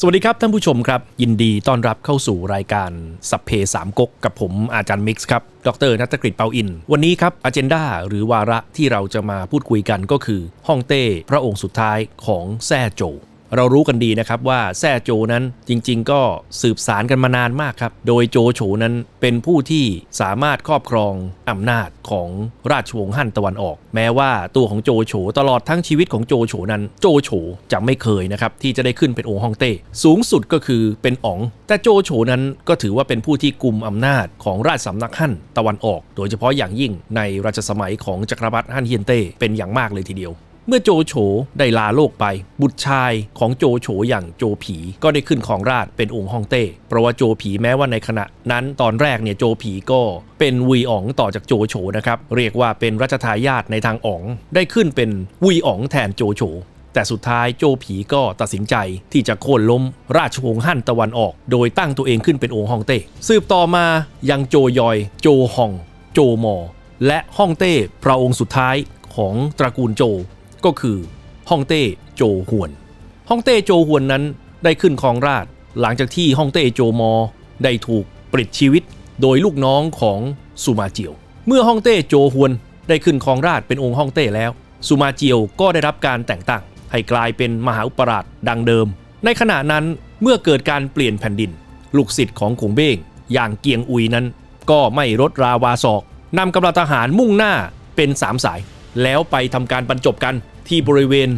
สวัสดีครับท่านผู้ชมครับ ยินดีต้อนรับเข้าสู่รายการสัพเพสามก๊กกับผมอาจารย์มิกซ์ครับดรนัตกฤษเปาอิน วันนี้ครับอเจนดาหรือวาระที่เราจะมาพูดคุยกันก็คือฮ่องเต้พระองค์สุดท้ายของแซ่โจ เรารู้กันดีนะครับว่าแซ่โจนั้นจริงๆ ก็สืบสารกันมานานมากครับ โดยโจโฉนั้นเป็นผู้ที่สามารถครอบครองอำนาจของราชวงศ์ฮั่นตะวันออก แม้ว่าตัวของโจโฉตลอดทั้งชีวิตของโจโฉนั้น โจโฉจะไม่เคยนะครับที่จะได้ขึ้นเป็นองค์ฮ่องเต้สูงสุดก็คือเป็นอ๋อง แต่โจโฉนั้นก็ถือว่าเป็นผู้ที่กุมอำนาจของราชสำนักฮั่นตะวันออก โดยเฉพาะอย่างยิ่งในรัชสมัยของจักรพรรดิฮั่นเฮียนเต้เป็นอย่างมากเลยทีเดียว เมื่อโจโฉได้ลาโลกไป บุตรชายของโจโฉอย่างโจผีก็ได้ขึ้นของราชเป็นองค์ฮ่องเต้ เพราะว่าโจผีแม้ว่าในขณะนั้นตอนแรกเนี่ยโจผีก็เป็นวีอ๋องต่อจากโจโฉนะครับเรียกว่าเป็นรัชทายาทในทางอ๋อง ได้ขึ้นเป็นวีอ๋องแทนโจโฉแต่สุดท้ายโจผีก็ตัดสินใจที่จะโค่นล้มราชวงศ์ฮั่นตะวันออก โดยตั้งตัวเองขึ้นเป็นองค์ฮ่องเต้ สืบต่อมายังโจยอย โจฮอง โจมอ และฮ่องเต้พระองค์สุดท้ายของตระกูลโจ ก็คือฮ่องเต้โจฮวนฮ่องเต้โจฮวนนั้นได้ขึ้นครองราชหลังจากที่ฮ่องเต้โจมอ ได้ถูกปลิดชีวิตโดยลูกน้องของสุมาเจียว เมื่อฮ่องเต้โจฮวนได้ขึ้นครองราชเป็นองค์ฮ่องเต้แล้วสุมาเจียวก็ได้รับการแต่งตั้งให้กลายเป็นมหาอุปราชดังเดิม ในขณะนั้นเมื่อเกิดการเปลี่ยนแผ่นดิน ลูกศิษย์ของขงเบ้งอย่างเกียงอุยนั้น ก็ไม่ลดราวาศอกนำกำลังทหารมุ่งหน้าเป็นสามสาย แล้วไปทำการบรรจบกันที่บริเวณ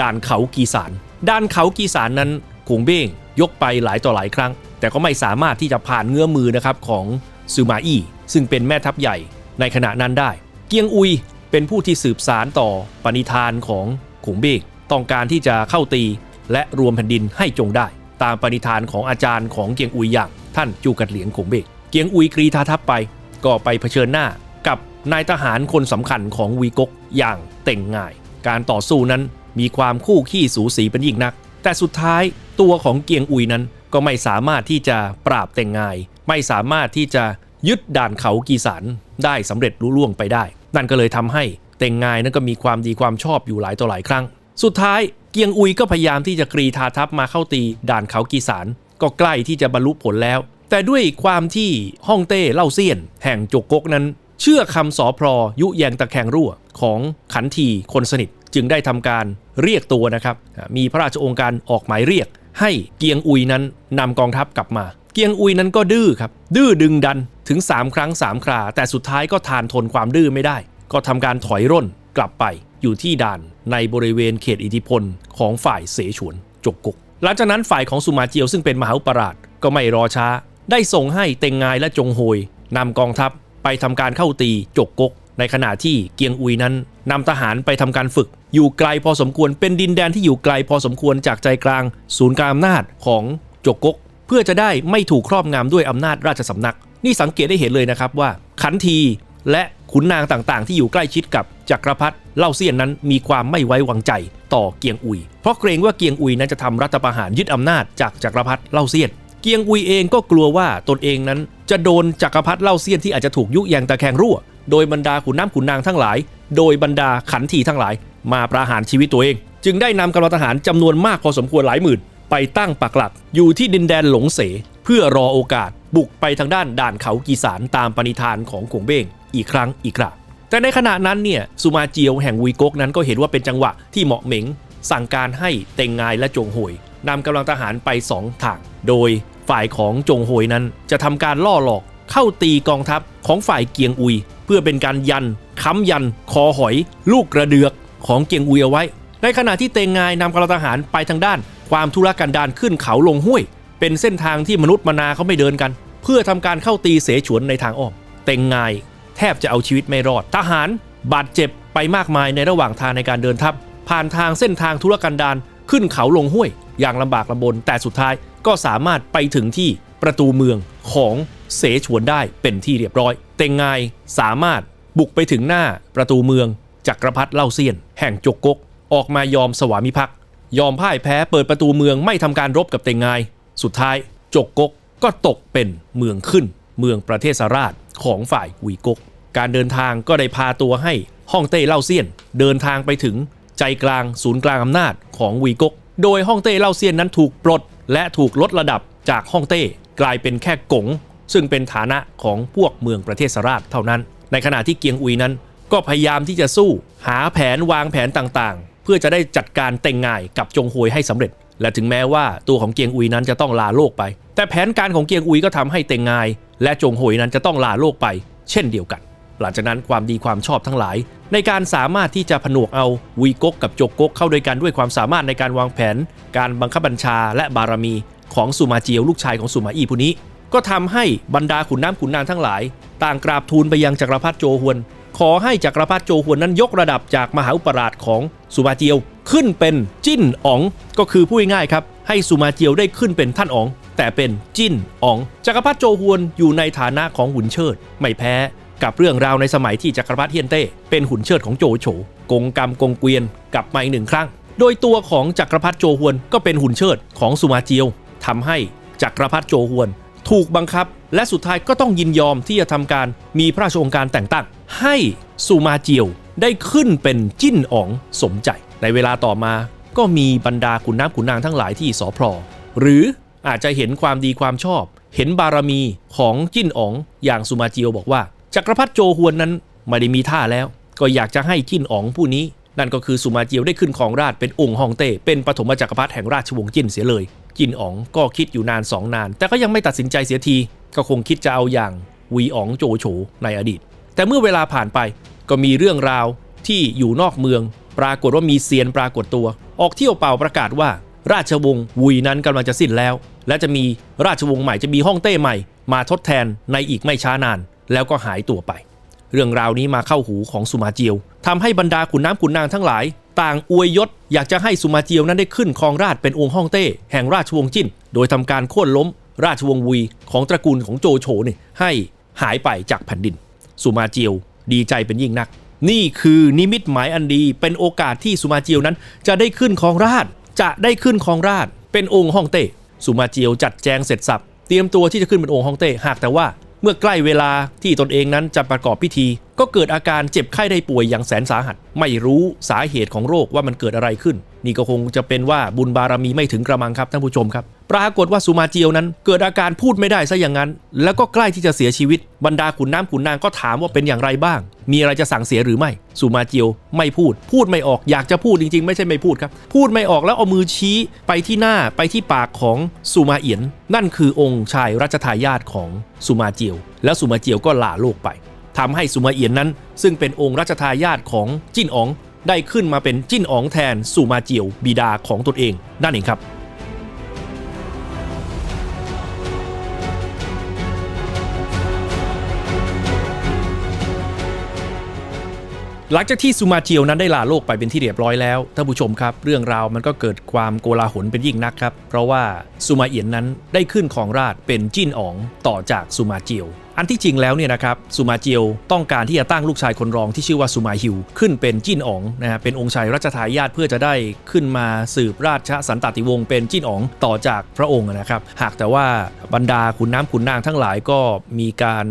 ด่านเขากีสารด่านเขากีสารนั้นขงเบ้งยกไปหลายต่อหลายครั้ง แต่ก็ไม่สามารถที่จะผ่านเงื้อมือนะครับของซูมาอี้ซึ่งเป็นแม่ทัพใหญ่ในขณะนั้นได้ เกียงอุยเป็นผู้ที่สืบสารต่อปณิธานของขงเบ้งต้องการที่จะเข้าตีและรวมแผ่นดินให้จงได้ ตามปณิธานของอาจารย์ของเกียงอุยอย่างท่านจูกัดเหลียงขงเบ้งเกียงอุยกรีธาทัพไปก็ไปเผชิญหน้ากับ นายทหารคนสำคัญของวีกกอย่างเต่งง่าย การต่อสู้นั้นมีความคู่ขี้สูสีเป็นยิ่งนัก แต่สุดท้ายตัวของเกียงอุยนั้นก็ไม่สามารถที่จะปราบเต่งง่าย ไม่สามารถที่จะยึดด่านเขากีสารได้สำเร็จลุล่วงไปได้ นั่นก็เลยทำให้เต่งง่ายนั้นก็มีความดีความชอบอยู่หลายต่อหลายครั้ง สุดท้ายเกียงอุยก็พยายามที่จะกรีธาทัพมาเข้าตีด่านเขากีสารก็ใกล้ที่จะบรรลุผลแล้ว แต่ด้วยความที่ฮ่องเต้เล่าเซียน แห่งจกกกนั้น เชื่อคำสอพรอยุแยงตะแคงรั่วของขันทีคนสนิทจึงได้ทำการเรียกตัวนะครับ มีพระราชองค์การออกหมายเรียก ให้เกียงอุยนั้นนำกองทัพกลับมา เกียงอุยนั้นก็ดื้อครับ ดื้อดึงดันถึง 3 ครั้ง 3 ครา แต่สุดท้ายก็ทานทนความดื้อไม่ได้ ก็ทำการถอยร่นกลับไปอยู่ที่ด่านในบริเวณเขตอิทธิพลของฝ่ายเสฉวนจกกุก หลังจากนั้นฝ่ายของสุมาเจียวซึ่งเป็นมหาอุปราชก็ไม่รอช้า ได้ส่งให้เต็งงายและจงโฮยนำกองทัพ ไปทำการเข้าตีจกกก ในขณะที่เกียงอุยนั้นนำทหารไปทำการฝึก อยู่ไกลพอสมควรเป็นดินแดนที่อยู่ไกลพอสมควรจากใจกลาง ศูนย์กลางอำนาจของจกกก เพื่อจะได้ไม่ถูกครอบงำด้วยอำนาจราชสำนัก นี่สังเกตได้เห็นเลยนะครับว่า ขันทีและขุนนางต่างๆ ที่อยู่ใกล้ชิดกับจักรพรรดิเล่าเซียนนั้นมีความไม่ไว้วางใจต่อเกียงอุย เพราะเกรงว่าเกียงอุยนั้นจะทำรัฐประหารยึดอำนาจจากจักรพรรดิเล่าเซียน กียงอุยเองก็กลัวว่าตนเองนั้น จะโดนจักรพรรดิเล่าเซียนที่อาจจะถูกยุแยงตะแคงรั่ว โดยบรรดาขุนน้ำขุนนางทั้งหลาย โดยบรรดาขันทีทั้งหลาย มาประหารชีวิตตัวเอง จึงได้นำกำลังทหารจำนวนมากพอสมควรหลายหมื่น ไปตั้งปักหลัก อยู่ที่ดินแดนหลงเส เพื่อรอโอกาส บุกไปทางด้านด่านเขากีสารตามปณิธานของกงเบ้งอีกครั้งอีกคราแต่ในขณะนั้นเนี่ยสุมาเจียวแห่งวีกกนั้นก็เห็นว่าเป็นจังหวะที่เหมาะเหม็งสั่งการให้เต็งงายและจงโหยนำกำลังทหารไปสองทาง โดย ฝ่ายของจงโหยนั้นจะทำการล่อหลอกเข้าตีกองทัพของฝ่ายเกียงอุย เพื่อเป็นการยัน ค้ำยัน คอหอย ลูกกระเดือกของเกียงอุยเอาไว้ ในขณะที่เตงงายนำกำลังทหารไปทางด้าน ความทุรกันดารขึ้นเขาลงห้วย เป็นเส้นทางที่มนุษย์มนาเขาไม่เดินกัน เพื่อทำการเข้าตีเสฉวนในทางอ้อมเตงงาย แทบจะเอาชีวิตไม่รอด ทหารบาดเจ็บไปมากมายในระหว่างทางในการเดินทัพผ่านทางเส้นทางธุรกันดารขึ้นเขาลงห้วย อย่างลำบากลำบนแต่สุดท้าย ก็สามารถไปถึงที่ประตูเมืองของเสฉวนได้เป็นที่เรียบร้อย เต็งงสามารถบุกไปถึงหน้าประตูเมืองจักรพรรดิเล่าเซียน แห่งจกกก ออกมายอมสวามิภักดิ์ยอมพ่ายแพ้เปิดประตูเมืองไม่ทำการรบกับเต็งงสุดท้ายจกกกก็ตกเป็นเมืองขึ้น เมืองประเทศสราชของฝ่ายวีกก การเดินทางก็ได้พาตัวให้ฮ่องเต้เล่าเซียน เดินทางไปถึงใจกลางศูนย์กลางอำนาจของวีกก โดยฮ่องเต้เล่าเซียนนั้นถูกปลด และถูกลดระดับจากฮ่องเต้กลายเป็นแค่กง ซึ่งเป็นฐานะของพวกเมืองประเทศสราชเท่านั้น ในขณะที่เกียงอุยนั้น ก็พยายามที่จะสู้ หาแผนวางแผนต่างๆ เพื่อจะได้จัดการเต็งง่ายกับจงฮวยให้สำเร็จ และถึงแม้ว่าตัวของเกียงอุยนั้นจะต้องลาโลกไป แต่แผนการของเกียงอุยก็ทำให้เต็งง่าย และจงฮวยนั้นจะต้องลาโลกไป เช่นเดียวกัน หลังจากนั้นความดีความชอบทั้งหลาย ในการสามารถที่จะผนวกเอาวีกกกับโจกกกเข้าด้วยกันด้วยความสามารถในการวางแผน การบังคับบัญชาและบารมีของสุมาเจียวลูกชายของสุมาอี้ผู้นี้ ก็ทำให้บรรดาขุนน้ำขุนนางทั้งหลาย ต่างกราบทูลไปยังจักรพรรดิโจฮวน ขอให้จักรพรรดิโจฮวนนั้นยกระดับจากมหาอุปราชของสุมาเจียวขึ้นเป็นจิ้นอ๋อง ก็คือพูดง่ายๆครับ ให้สุมาเจียวได้ขึ้นเป็นท่านอ๋อง แต่เป็นจิ้นอ๋องจักรพรรดิโจฮวนอยู่ในฐานะของหุ่นเชิด ไม่แพ้ กับเรื่องราวในสมัยที่จักรพรรดิเฮียนเต้ เป็นหุ่นเชิดของโจโฉกงกรรมกงเกวียนกลับมาอีกหนึ่งครั้ง โดยตัวของจักรพรรดิโจฮวนก็เป็นหุ่นเชิดของสุมาเจียวทำให้จักรพรรดิโจฮวน ถูกบังคับ และสุดท้ายก็ต้องยินยอมที่จะทำการมีพระราชองค์การแต่งตั้ง ให้สุมาเจียวได้ขึ้นเป็นจิ้นอ๋องสมใจ ในเวลาต่อมาก็มีบรรดาขุนน้ำขุนนางทั้งหลายที่สอพรหรืออาจจะเห็นความดีความชอบ เห็นบารมีของจิ้นอ๋องอย่างสุมาเจียวบอกว่า จักรพรรดิโจฮวนนั้นไม่ได้มีท่าแล้ว ก็อยากจะให้จิ้นอ๋องผู้นี้ นั่นก็คือสุมาเจียวได้ขึ้นครองราชเป็นองค์ฮองเต้เป็นปฐมจักรพรรดิแห่งราชวงศ์จิ้นเสียเลย จินอ๋องก็คิดอยู่นานสองนาน แต่ก็ยังไม่ตัดสินใจเสียที ก็คงคิดจะเอาอย่างวีอ๋องโจโฉในอดีต แต่เมื่อเวลาผ่านไปก็มีเรื่องราวที่อยู่นอกเมือง ปรากฏว่ามีเซียนปรากฏตัว ออกเที่ยวเป่าประกาศว่า ราชวงศ์วุยนั้นกำลังจะสิ้นแล้ว และจะมีราชวงศ์ใหม่จะมีฮ่องเต้ใหม่ มาทดแทนในอีกไม่ช้านาน แล้วก็หายตัวไป เรื่องราวนี้มาเข้าหูของสุมาเจียวทำให้บรรดาขุนน้ำขุนนางทั้งหลาย ต่างอวยยศอยากจะให้สุมาเจียวนั้นได้ขึ้นครองราชเป็นองค์ฮ่องเต้ แห่งราชวงศ์จิ้น โดยทำการโค่นล้ม ราชวงศ์วุยของตระกูลของโจโฉนี่ให้หายไปจากแผ่นดิน สุมาเจียวดีใจเป็นยิ่งนัก นี่คือนิมิตหมายอันดีเป็นโอกาสที่สุมาเจียวนั้น จะได้ขึ้นครองราชจะได้ขึ้นครองราชเป็นองค์ฮ่องเต้สุมาเจียวจัดแจงเสร็จสับเตรียมตัวที่จะขึ้นเป็นองค์ฮ่องเต้หากแต่ว่า มื่อใกล้เวลาที่ตนเองนั้นจะประกอบพิธี ก็เกิดอาการเจ็บไข้ได้ป่วยอย่างแสนสาหัส ไม่รู้สาเหตุของโรคว่ามันเกิดอะไรขึ้น นี่ก็คงจะเป็นว่าบุญบารมีไม่ถึงกระมังครับท่านผู้ชมครับ ปรากฏว่าสุมาเจียวนั้น เกิดอาการพูดไม่ได้ซะอย่างนั้น แล้วก็ใกล้ที่จะเสียชีวิต บรรดาขุนน้ำขุนนางก็ถามว่าเป็นอย่างไรบ้าง มีอะไรจะสั่งเสียหรือไม่ สุมาเจียวไม่พูด พูดไม่ออกอยากจะพูดจริง ๆ ไม่ใช่ไม่พูดครับ พูดไม่ออกแล้วเอามือชี้ไปที่หน้าไปที่ปากของสุมาเอียน นั่นคือองค์ชายรัชทายาทของสุมาเจียว แล้วสุมาเจียวก็ลาโลกไปทำให้สุมาเอียนนั้น ซึ่งเป็นองค์รัชทายาทของจิ้นอ๋องได้ขึ้นมาเป็นจิ้นอ๋องแทนสุมาเจียวบิดาของตนเองนั่นเองครับ หลังจากที่ซูมาเจียวนั้นได้ลาโลกไปเป็นที่เรียบร้อยแล้วท่านผู้ชมครับ เรื่องราวมันก็เกิดความโกลาหลเป็นยิ่งนักครับ เพราะว่าซูมาเอียนนั้นได้ขึ้นของราชเป็นจิ้นอ๋องต่อจากซูมาเจียว อันที่จริงแล้วเนี่ยนะครับซูมาเจียวต้องการที่จะตั้งลูกชายคนรองที่ชื่อว่าซูมาฮิว ขึ้นเป็นจิ้นอ๋องนะฮะเป็นองค์ชายรัชทายาทเพื่อจะได้ขึ้นมาสืบราชสันตติวงศ์เป็นจิ้นอ๋องต่อจากพระองค์นะครับ หากแต่ว่าบรรดาขุนน้ำขุนนางทั้งหลายก็มีการ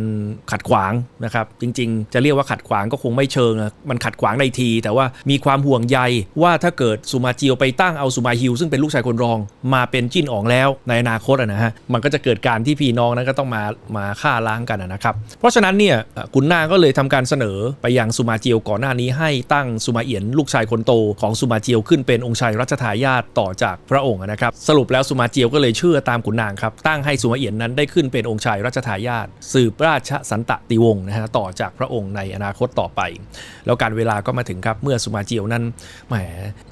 ขัดขวางนะครับจริงๆ จะเรียกว่าขัดขวางก็คงไม่เชิงนะมันขัดขวางในที แต่ว่ามีความห่วงใยว่าถ้าเกิดซูมาเจียวไปตั้งเอาซูมาฮิว ซึ่งเป็นลูกชายคนรองมาเป็นจิ้นอ๋องแล้วในอนาคตอะนะฮะมันก็จะเกิดการที่พี่น้องนั้นก็ต้องมามาฆ่าล้างกันอะนะครับ เพราะฉะนั้นเนี่ยขุนนางก็เลยทำการเสนอไปยังซูมาเจียวก่อนหน้านี้ให้ตั้งซูมาเอียนลูกชายคนโตของซูมาเจียวขึ้นเป็นองค์ชายรัชทายาทต่อจากพระองค์นะครับ สรุปแล้วซูมาเจียวก็เลยเชื่อตามขุนนางครับตั้งให้ซูมาเอียนนั้นได้ขึ้นเป็นองค์ชายรัชทายาทสืบราชสันตติวงศ์นะฮะต่อจากพระองค์ในอนาคตต่อไป แล้วการเวลาก็มาถึงครับเมื่อซูมาเจียวนั้นแหม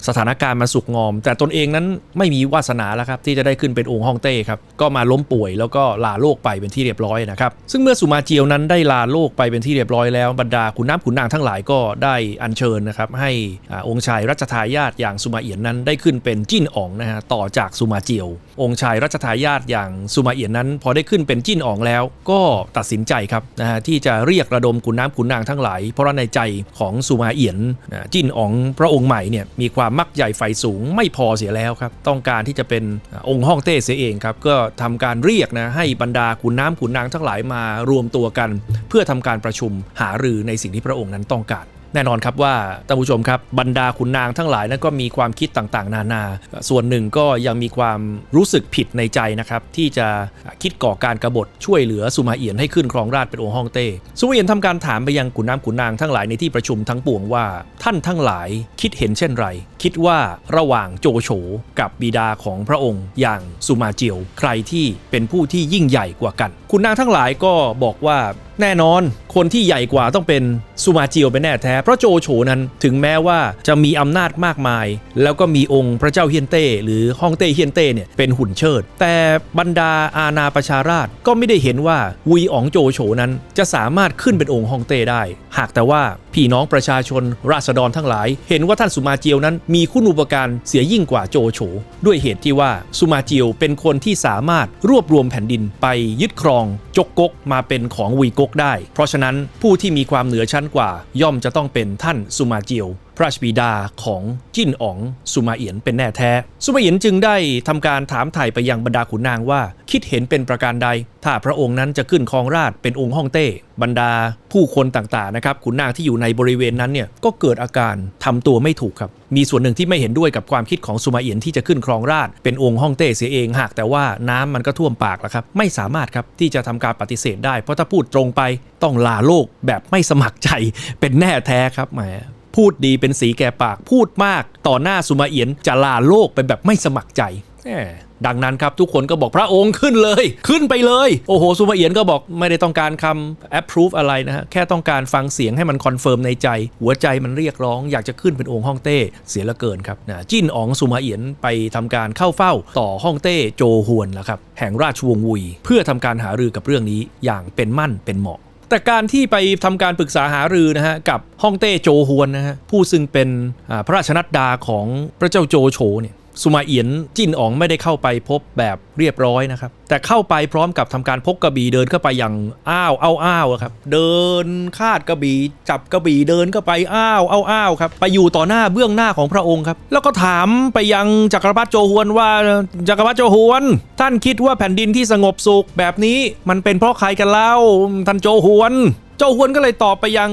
สถานการณ์มาสุกงอม แต่ตนเองนั้นไม่มีวาสนาแล้วครับที่จะได้ขึ้นเป็นองค์ฮ่องเต้ครับก็มาล้มป่วยแล้วก็ลาโลกไปเป็นที่เรียบร้อยนะครับซึ่งเมื่อซูมาเจียวนั้นได้ลาโลกไปเป็นที่เรียบร้อยแล้วบรรดาขุนน้ำขุนนางทั้งหลายก็ได้อัญเชิญนะครับให้อองค์ชายรัชทายาทอย่างซูมาเอียนนั้นได้ขึ้นเป็นจิ้นอ๋องนะฮะต่อจากซูมาเจียว องค์ชายรัชทายาทอย่างซูมาเอียนนั้น พอได้ขึ้นเป็นจิ้นอ๋องแล้ว ก็ตัดสินใจครับนะฮะที่จะเรียกระดมขุนน้ำขุนนางทั้งหลาย เพราะในใจของซูมาเอียนนะจิ้นอ๋องพระองค์ใหม่เนี่ยมีความมักใหญ่ไฟสูงไม่พอเสียแล้วครับต้องการที่จะเป็นองค์ฮ่องเต้เสียเองครับก็ทำการเรียกนะให้บรรดาขุนน้ำขุนนางทั้งหลายมารวมตัวกัน เพื่อทำการประชุมหารือในสิ่งที่พระองค์นั้นต้องการแน่นอนครับว่าท่านผู้ชมครับบรรดาขุนนางทั้งหลายนั้นก็มีความคิดต่างๆ นานา ส่วนหนึ่งก็ยังมีความรู้สึกผิดในใจนะครับ ที่จะคิดก่อการกรบฏช่วยเหลือสุมาเอียนให้ขึ้นครองราชเป็นองค์ฮ่องเต้สุมาเอียนทำการถามไปยังขุนน้ำขุนนางทั้งหลายในที่ประชุมทั้งปวงว่า ท่านทั้งหลายคิดเห็นเช่นไร คิดว่าระหว่างโจโฉกับบิดาของพระองค์อย่างสุมาเจียว ใครที่เป็นผู้ที่ยิ่งใหญ่กว่ากัน คุณนางทั้งหลายก็บอกว่าแน่นอนคนที่ใหญ่กว่าต้องเป็นสุมาจียวเป็นแน่แท้ เพราะโจโฉนั้นถึงแม้ว่าจะมีอำนาจมากมาย แล้วก็มีองค์พระเจ้าเฮียนเต้ หรือฮ่องเต้เฮียนเต้เนี่ยเป็นหุ่นเชิด แต่บรรดาอาณาประชาราชก็ไม่ได้เห็นว่าวีอ๋องโจโฉนั้นจะสามารถขึ้นเป็นองค์ฮ่องเต้ได้ หากแต่ว่าพี่น้องประชาชนราษฎรทั้งหลาย เห็นว่าท่านสุมาเจียวนั้นมีคุณอุปการเสียยิ่งกว่าโจโฉด้วยเหตุที่ว่าสุมาเจียวเป็นคนที่สามารถรวบรวมแผ่นดินไปยึดครองจกกกมาเป็นของวีกกได้ เพราะฉะนั้นผู้ที่มีความเหนือชั้นกว่าย่อมจะต้องเป็นท่านสุมาเจียวพระราชบิดาของจิ้นอ๋องสุมาเอียนเป็นแน่แท้ สุมาเอียนจึงได้ทำการถามไถ่ไปยังบรรดาขุนนางว่า คิดเห็นเป็นประการใด ถ้าพระองค์นั้นจะขึ้นครองราชเป็นองค์ฮ่องเต้ บรรดาผู้คนต่างๆนะครับขุนนางที่อยู่ในบริเวณนั้นเนี่ยก็เกิดอาการทำตัวไม่ถูกครับ มีส่วนหนึ่งที่ไม่เห็นด้วยกับความคิดของสุมาเอียนที่จะขึ้นครองราชเป็นองค์ฮ่องเต้เสียเองหากแต่ว่าน้ำมันก็ท่วมปากแล้วครับไม่สามารถครับที่จะทำการปฏิเสธได้เพราะถ้าพูดตรงไปต้องลาโลกแบบไม่สมัครใจเป็นแน่แท้ครับแหม พูดดีเป็นสีแก่ปากพูดมาก ต่อหน้าสุมาเอียนจะลาโลกไปแบบไม่สมัครใจแหมดังนั้นครับทุกคนก็บอกพระองค์ขึ้นเลย ขึ้นไปเลย โอ้โหสุมาเอียนก็บอกไม่ได้ต้องการคำ approve อะไรนะฮะ แค่ต้องการฟังเสียงให้มันคอนเฟิร์มในใจ หัวใจมันเรียกร้องอยากจะขึ้นเป็นองค์ฮ่องเต้เสียเหละเกินครับนะจิ้นอ๋องสุมาเอียนไปทำการเข้าเฝ้าต่อฮ่องเต้โจฮวนแล้วครับแห่งราชวงศ์วุย เพื่อทำการหารือกับเรื่องนี้อย่างเป็นมั่นเป็นเหมาะ แต่การที่ไปทำการปรึกษาหารือนะฮะกับฮ่องเต้โจฮวนนะฮะผู้ซึ่งเป็นพระราชนัดดาของพระเจ้าโจโฉเนี่ย สุมาเอียนจิ้นอ๋องไม่ได้เข้าไปพบแบบเรียบร้อยนะครับ แต่เข้าไปพร้อมกับทำการพกกระบี่เดินเข้าไปอย่างอ้าวเอาอ้าวครับ เดินคาดกระบี่จับกระบี่เดินเข้าไปอ้าวเอาอ้าวครับไปอยู่ต่อหน้าเบื้องหน้าของพระองค์ครับ แล้วก็ถามไปยังจักรพรรดิโจฮวนว่าจักรพรรดิโจฮวน ท่านคิดว่าแผ่นดินที่สงบสุขแบบนี้มันเป็นเพราะใครกันเล่าท่านโจฮวน เจ้าฮวนก็เลยตอบไปยัง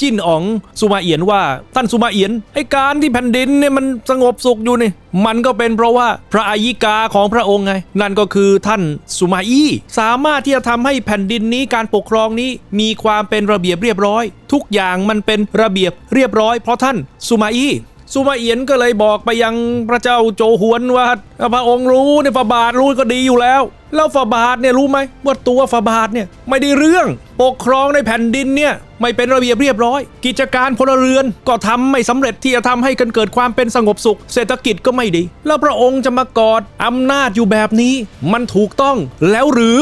จิ้นอ๋องสุมาเอียนว่าท่านสุมาเอียนไอการที่แผ่นดินเนี่ยมันสงบสุขอยู่นี่มันก็เป็นเพราะว่าพระอายิกาของพระองค์ไง นั่นก็คือท่านสุมาอี้สามารถที่จะทำให้แผ่นดินนี้การปกครองนี้มีความเป็นระเบียบเรียบร้อย ทุกอย่างมันเป็นระเบียบเรียบร้อยเพราะท่านสุมาอี้สุมาเอียนก็เลยบอกไปยังพระเจ้าโจหวนว่าพระองค์รู้เนี่ยฝาบาทรู้ก็ดีอยู่แล้ว แล้วฝาบาทเนี่ยรู้ไหมว่าตัวฝาบาทเนี่ยไม่ได้เรื่อง ปกครองในแผ่นดินเนี่ย ไม่เป็นระเบียบเรียบร้อย กิจการพลเรือนก็ทำไม่สำเร็จที่จะทำให้กันเกิดความเป็นสงบสุข เศรษฐกิจก็ไม่ดี แล้วพระองค์จะมากอดอำนาจอยู่แบบนี้ มันถูกต้องแล้วหรือ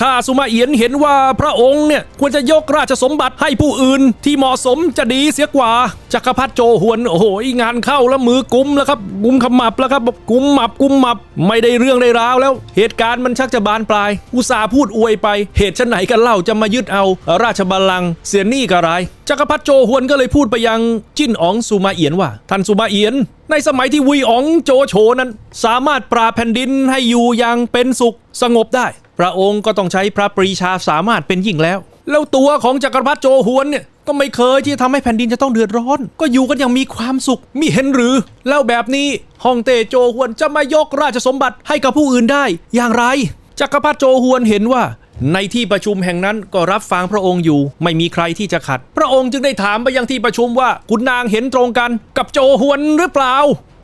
ข้าสุมาเอียนเห็นว่าพระองค์เนี่ยควรจะยกราชสมบัติให้ผู้อื่น ที่เหมาะสมจะดีเสียกว่าจักรพรรดิโจหวนโอ้โหงานเข้าแล้วมือกุมแล้วครับกุมขมับแล้วครับบอกกุมหมับกุมหมับ ไม่ได้เรื่องได้ราวแล้ว เหตุการณ์มันชักจะบานปลาย อุตสาห์พูดอวยไป เหตุชนไหนกันเล่าจะมายึดเอาราชบัลลังก์เสียหนี่กระไรจักรพรรดิโจหวนก็เลยพูดไปยังจิ้นอ๋องสุมาเอียนว่า ท่านสุมาเอียน ในสมัยที่วุยอ๋องโจโฉนั้น สามารถปราแผ่นดินให้อยู่อย่างเป็นสุขสงบได้ พระองค์ก็ต้องใช้พระปรีชาสามารถเป็นยิ่งแล้ว แล้วตัวของจักรพรรดิโจหวนเนี่ยก็ไม่เคยที่จะทำให้แผ่นดินจะต้องเดือดร้อน ก็อยู่กันอย่างมีความสุขมิเห็นหรือ แล้วแบบนี้ฮ่องเต้โจฮวนจะมายกราชสมบัติให้กับผู้อื่นได้ อย่างไรจักรพรรดิโจฮวนเห็นว่า ในที่ประชุมแห่งนั้นก็รับฟังพระองค์อยู่ ไม่มีใครที่จะขัด พระองค์จึงได้ถามไปยังที่ประชุมว่าคุณนางเห็นตรงกัน กับโจฮวนหรือเปล่า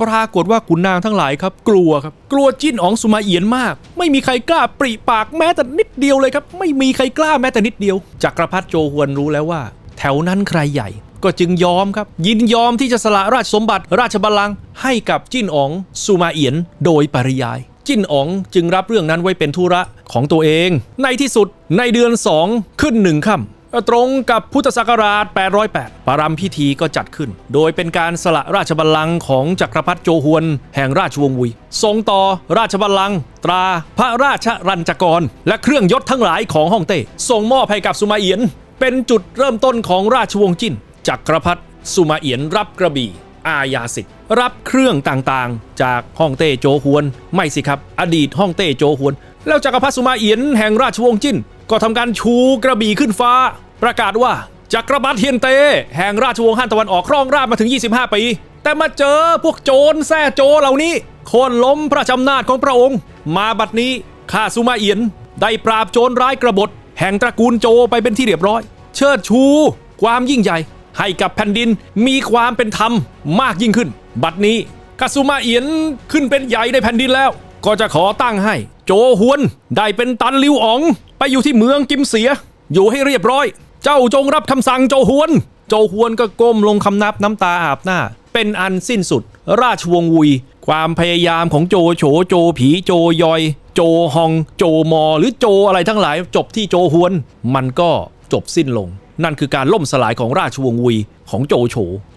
ปรากฏว่าขุนนางทั้งหลายครับ กลัวครับกลัวจิ้นอ๋องสุมาเอียนมาก ไม่มีใครกล้าปริปากแม้แต่นิดเดียวเลยครับ ไม่มีใครกล้าแม้แต่นิดเดียวจักรพรรดิโจฮวนรู้แล้วว่า แถวนั้นใครใหญ่ ก็จึงยอมครับ ยินยอมที่จะสละราชสมบัติราชบัลลังก์ให้กับจิ้นอ๋องสุมาเอียนโดยปริยาย จิ้นอ๋องจึงรับเรื่องนั้นไว้เป็นธุระของตัวเอง ในที่สุดในเดือน 2 ขึ้นหนึ่งค่ำตรงกับพุทธศักราช 808 ปารำพิธีก็จัดขึ้น โดยเป็นการสละราชบัลลังก์ของจักรพรรดิโจฮวน แห่งราชวงศ์วุย ทรงต่อราชบัลลังก์ตราพระราชรัญจกร และเครื่องยศทั้งหลายของฮ่องเต้ส่งมอบให้กับสุมาเอียน เป็นจุดเริ่มต้นของราชวงศ์จิ้นจักรพรรดิสุมาเอียนรับกระบี่ อาญาสิทธิ์ รับเครื่องต่างๆ จากฮ่องเต้โจฮวน ไม่สิครับ อดีตฮ่องเต้โจฮวน แล้วจักรพรรดิสุมาเอียนแห่งราชวงศ์จิ้น ก็ทำการชูกระบี่ขึ้นฟ้า ประกาศว่าจักรพรรดิเทียนเตแห่งราชวงศ์ฮั่นตะวันออกครองราชมาถึง 25 ปี แต่มาเจอพวกโจรแซ่โจเหล่านี้โค่นล้มพระชำนาจของพระองค์ มาบัดนี้ข้าสุมาเอียน ได้ปราบโจรร้ายกระบฏ แห่งตระกูลโจไปเป็นที่เรียบร้อย เชิดชู ความยิ่งใหญ่ให้กับแผ่นดินมีความเป็นธรรมมากยิ่งขึ้น บัดนี้คาสุมาเอียนขึ้นเป็นใหญ่ในแผ่นดินแล้ว ก็จะขอตั้งให้ โจฮวนได้เป็นตันลิวอ๋อง ไปอยู่ที่เมืองกิมเสีย อยู่ให้เรียบร้อย เจ้าจงรับคำสั่งโจฮวน โจฮวนก็ก้มลงคำนับน้ำตาอาบหน้า เป็นอันสิ้นสุด ราชวงศ์วุย ความพยายามของโจโฉโจผีโจยอย โจฮอง โจมอ หรือโจอะไรทั้งหลายจบที่โจฮวน มันก็จบสิ้นลง นั่นคือการล่มสลายของราชวงศ์วุย ของโจโฉ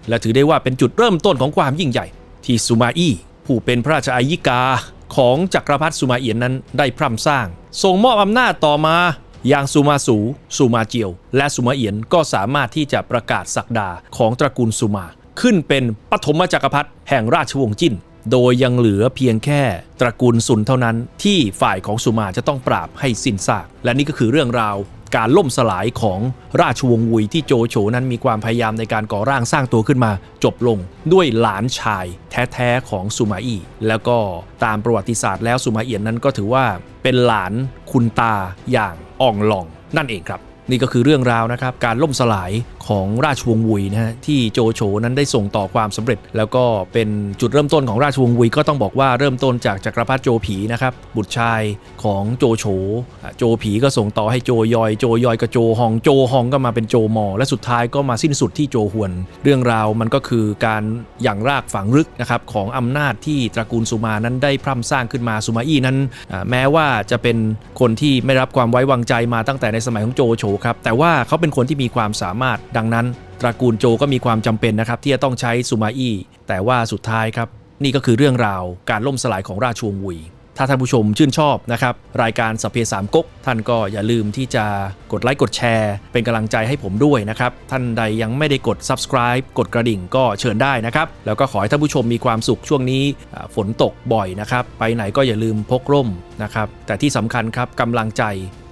และถือได้ว่าเป็นจุดเริ่มต้นของความยิ่งใหญ่ ที่ซูมาอี้ผู้เป็นพระราชอายิกาของจักรพรรดิสุมาเอียนนั้นได้พร่ำสร้างส่งมอบอำนาจต่อมาอย่างซูมาสูซูมาเจียว และซูมาเอียนก็สามารถที่จะประกาศศักดาของตระกูลซูมา ขึ้นเป็นปฐมจักรพรรดิแห่งราชวงศ์จิ้น โดยยังเหลือเพียงแค่ตระกูลซุนเท่านั้น ที่ฝ่ายของซูมาจะต้องปราบให้สิ้นซาก และนี่ก็คือเรื่องราว การล่มสลายของราชวงศ์วุยที่โจโฉนั้นมีความพยายามในการก่อร่างสร้างตัวขึ้นมา จบลงด้วยหลานชายแท้ๆของซูมาอี้แล้วก็ตามประวัติศาสตร์แล้วซูมาเอียนนั้นก็ถือว่าเป็นหลานคุณตาอย่างอ่องหลองนั่นเองครับ นี่ก็คือเรื่องราวนะครับการล่มสลายของราชวงศ์วุยนะฮะที่โจโฉนั้นได้ส่งต่อความสำเร็จ แล้วก็เป็นจุดเริ่มต้นของราชวงศ์วุยก็ต้องบอกว่าเริ่มต้นจากจักรพรรดิโจผีนะครับบุตรชายของโจโฉโจผีก็ส่งต่อให้โจยอย โจยอยกับโจฮองโจฮองก็มาเป็นโจมอ และสุดท้ายก็มาสิ้นสุดที่โจฮวน เรื่องราวมันก็คือการอย่างรากฝังลึกนะครับของอำนาจที่ตระกูลสุมานั้นได้พร่ำสร้างขึ้นมาสุมาอี้นั้น แม้ว่าจะเป็นคนที่ไม่รับความไว้วางใจมาตั้งแต่ในสมัยของโจโฉครับ แต่ว่าเขาเป็นคนที่มีความสามารถ ดังนั้น ตระกูลโจก็มีความจำเป็นนะครับ ที่จะต้องใช้ซูมาอี้แต่ว่าสุดท้ายครับ นี่ก็คือเรื่องราวการล่มสลายของราชวงศ์วุย ถ้าท่านผู้ชมชื่นชอบนะครับรายการสพเพสามก๊กท่านก็อย่าลืมที่จะกดไลค์กดแชร์ เป็นกำลังใจให้ผมด้วยนะครับท่านใดยังไม่ได้กด subscribe กดกระดิ่งก็เชิญได้นะครับแล้วก็ขอให้ท่านผู้ชมมีความสุขช่วงนี้ฝนตกบ่อยนะครับไปไหนก็อย่าลืมพกร่มนะครับแต่ที่สำคัญครับกำลังใจ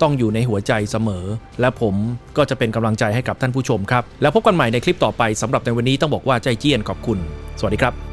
ต้องอยู่ในหัวใจเสมอ และผมก็จะเป็นกำลังใจให้กับท่านผู้ชมครับแล้วพบกันใหม่ในคลิปต่อไปสำหรับในวันนี้ต้องบอกว่าใจเจี้ยนขอบคุณ สวัสดีครับ